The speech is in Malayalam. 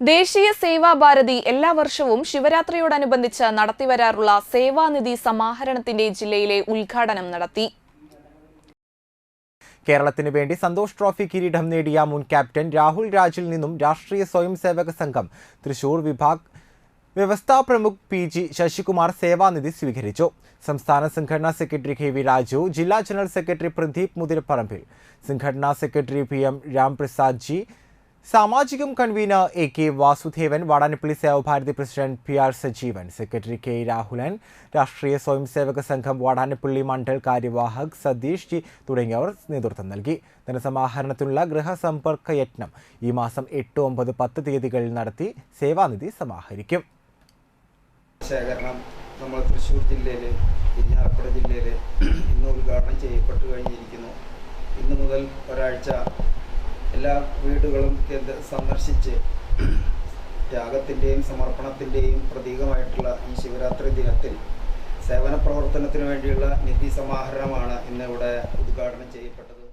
ദേശീയ സേവാ ഭാരതി എല്ലാ വർഷവും ശിവരാത്രിയോടനുബന്ധിച്ച് നടത്തിവരാറുള്ള സേവാനിധി സമാഹരണത്തിന്റെ ജില്ലയിലെ ഉദ്ഘാടനം നടത്തി. കേരളത്തിന് വേണ്ടി സന്തോഷ് ട്രോഫി കിരീടം നേടിയ മുൻ ക്യാപ്റ്റൻ രാഹുൽ രാജിൽ നിന്നും രാഷ്ട്രീയ സ്വയം സേവക സംഘം തൃശൂർ വിഭാഗ് വ്യവസ്ഥാ പ്രമുഖ് പി ജി ശശികുമാർ സേവാനിധി സ്വീകരിച്ചു. സംസ്ഥാന സംഘടനാ സെക്രട്ടറി കെ വി രാജു ജില്ലാ ജനറൽ സെക്രട്ടറി പ്രദീപ് മുതിരപ്പറമ്പിൽ. സംഘടനാ secretary P M Ramprasad ji സാമാജികം convener A K Vasudevan Vadanappally Sevabharathi president P R Sajeevan secretary K Rahulan Rashtriya Swayam Sevaka Sangham Vadanappally Mandal Karyavahak Satheesh ji തുടങ്ങിയവർ നേതൃത്വം നൽകി. ധനസമാഹരണത്തിനുള്ള ഗൃഹസമ്പർക്ക യജ്ഞം ഈ മാസം എട്ട് ഒമ്പത് പത്ത് തീയതികളിൽ നടത്തി സേവാനിധി സമാഹരിക്കും. ശേഖരണം നമ്മൾ തൃശ്ശൂർ ഇന്ന് ഉദ്ഘാടനം ചെയ്യപ്പെട്ടു കഴിഞ്ഞിരിക്കുന്നു. ഇന്ന് മുതൽ ഒരാഴ്ച എല്ലാ വീടുകളും കേന്ദ്ര സന്ദർശിച്ച് ത്യാഗത്തിന്റെയും സമർപ്പണത്തിന്റെയും പ്രതീകമായിട്ടുള്ള ഈ ശിവരാത്രി ദിനത്തിൽ സേവന പ്രവർത്തനത്തിന് വേണ്ടിയുള്ള നിധി സമാഹരണമാണ് ഇന്നിവിടെ ഉദ്ഘാടനം ചെയ്യപ്പെട്ടത്.